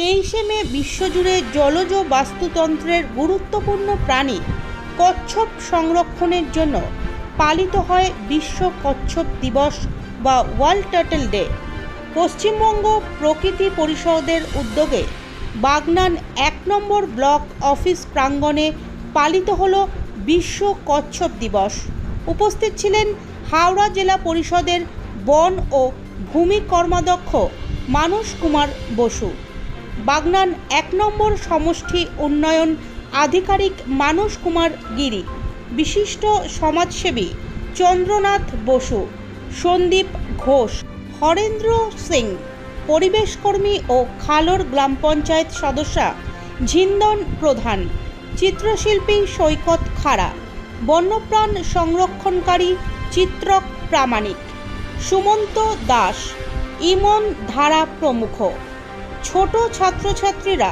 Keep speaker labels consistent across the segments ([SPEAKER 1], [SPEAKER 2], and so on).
[SPEAKER 1] তেইশে মে বিশ্বজুড়ে জলজ বাস্তুতন্ত্রের গুরুত্বপূর্ণ প্রাণী কচ্ছপ সংরক্ষণের জন্য পালিত হয় বিশ্ব কচ্ছপ দিবস বা ওয়ার্ল্ড টার্টেল ডে। পশ্চিমবঙ্গ প্রকৃতি পরিষদের উদ্যোগে বাগনান এক নম্বর ব্লক অফিস প্রাঙ্গণে পালিত হল বিশ্ব কচ্ছপ দিবস। উপস্থিত ছিলেন হাওড়া জেলা পরিষদের বন ও ভূমি কর্মাধ্যক্ষ মানস কুমার বসু। বাগনান এক নম্বর সমষ্টি উন্নয়ন আধিকারিক মানস কুমার গিরি, বিশিষ্ট সমাজসেবী চন্দ্রনাথ বসু, সন্দীপ ঘোষ, হরেন্দ্র সিং, পরিবেশকর্মী ও খালোর গ্রাম পঞ্চায়েত সদস্যা ঝিন্দন প্রধান, চিত্রশিল্পী সৈকত খাড়া, বন্যপ্রাণ সংরক্ষণকারী চিত্রক প্রামাণিক, সুমন্ত দাস, ইমন ধারা প্রমুখ। ছোট ছাত্রছাত্রীরা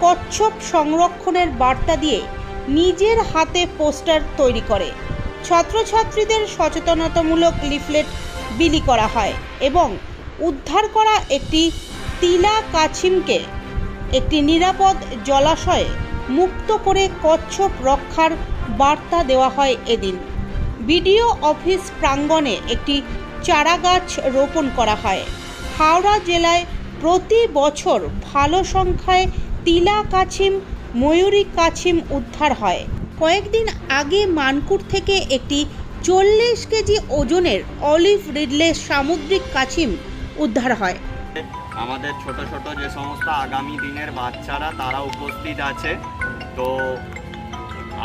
[SPEAKER 1] কচ্ছপ সংরক্ষণের বার্তা দিয়ে নিজের হাতে পোস্টার তৈরি করে। ছাত্রছাত্রীদের সচেতনতামূলক লিফলেট বিলি করা হয় এবং উদ্ধার করা একটি তিলা কাছিমকে একটি নিরাপদ জলাশয়ে মুক্ত করে কচ্ছপ রক্ষার বার্তা দেওয়া হয় এদিন। বিডিও অফিস প্রাঙ্গণে একটি চারাগাছ রোপণ করা হয়। হাওড়া জেলায় প্রতি বছর ভালো সংখ্যায় তিলা কাছিম, ময়ূরী কাছিম উদ্ধার হয়। কয়েকদিন আগে মানকুর থেকে একটি চল্লিশ কেজি ওজনের অলিভ রিডলে সামুদ্রিক কাছিম উদ্ধার হয়।
[SPEAKER 2] আমাদের ছোট ছোট যে সমস্ত আগামী দিনের বাচ্চারা, তারা উপস্থিত আছে। তো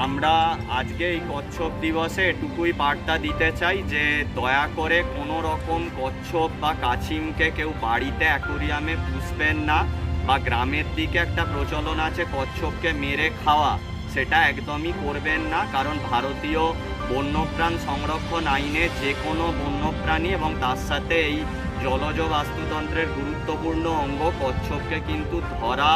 [SPEAKER 2] আমরা আজকে এই কচ্ছপ দিবসে এটুকুই বার্তা দিতে চাই যে দয়া করে কোনো রকম কচ্ছপ বা কাছিমকে কেউ বাড়িতে অ্যাকোরিয়ামে পুষবেন না বা গ্রামের দিকে একটা প্রচলন আছে কচ্ছপকে মেরে খাওয়া, সেটা একদমই করবেন না। কারণ ভারতীয় বন্যপ্রাণ সংরক্ষণ আইনে যে কোনো বন্যপ্রাণী এবং তার সাথে এই জলজ বাস্তুতন্ত্রের গুরুত্বপূর্ণ অঙ্গ কচ্ছপকে কিন্তু ধরা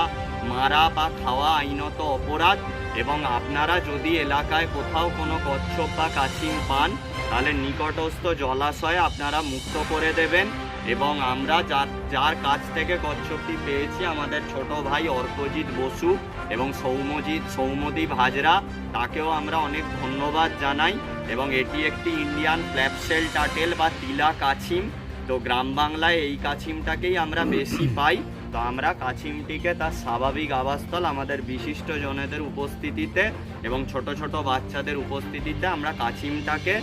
[SPEAKER 2] মারা বা খাওয়া আইনত অপরাধ এবং আপনারা যদি এলাকায় কোথাও কোনো কচ্ছপ বা কাছিম পান, তাহলে নিকটস্থ জলাশয়ে আপনারা মুক্ত করে দেবেন এবং আমরা যার যার কাছ থেকে কচ্ছপটি পেয়েছি, আমাদের ছোট ভাই অর্কজিৎ বসু এবং সৌমজিৎ সৌমদীপ হাজরা, তাকেও আমরা অনেক ধন্যবাদ জানাই এবং এটি একটি ইন্ডিয়ান ফ্ল্যাপসেল টাটেল বা তিলা কাছিম তো গ্রাম বাংলায় এই কাছিমটাকেই আমরা বেশি পাই। তো আমরা কাছিমটিকে তার স্বাভাবিক আবাসস্থল আমাদের বিশিষ্ট জনেদের উপস্থিতিতে এবং ছোট ছোট বাচ্চাদের উপস্থিতিতে আমরা কাছিমটাকে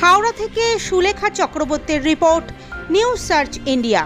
[SPEAKER 1] হাওড়া থেকে সুলেখা চক্রবর্তীর রিপোর্ট, নিউজ সার্চ ইন্ডিয়া।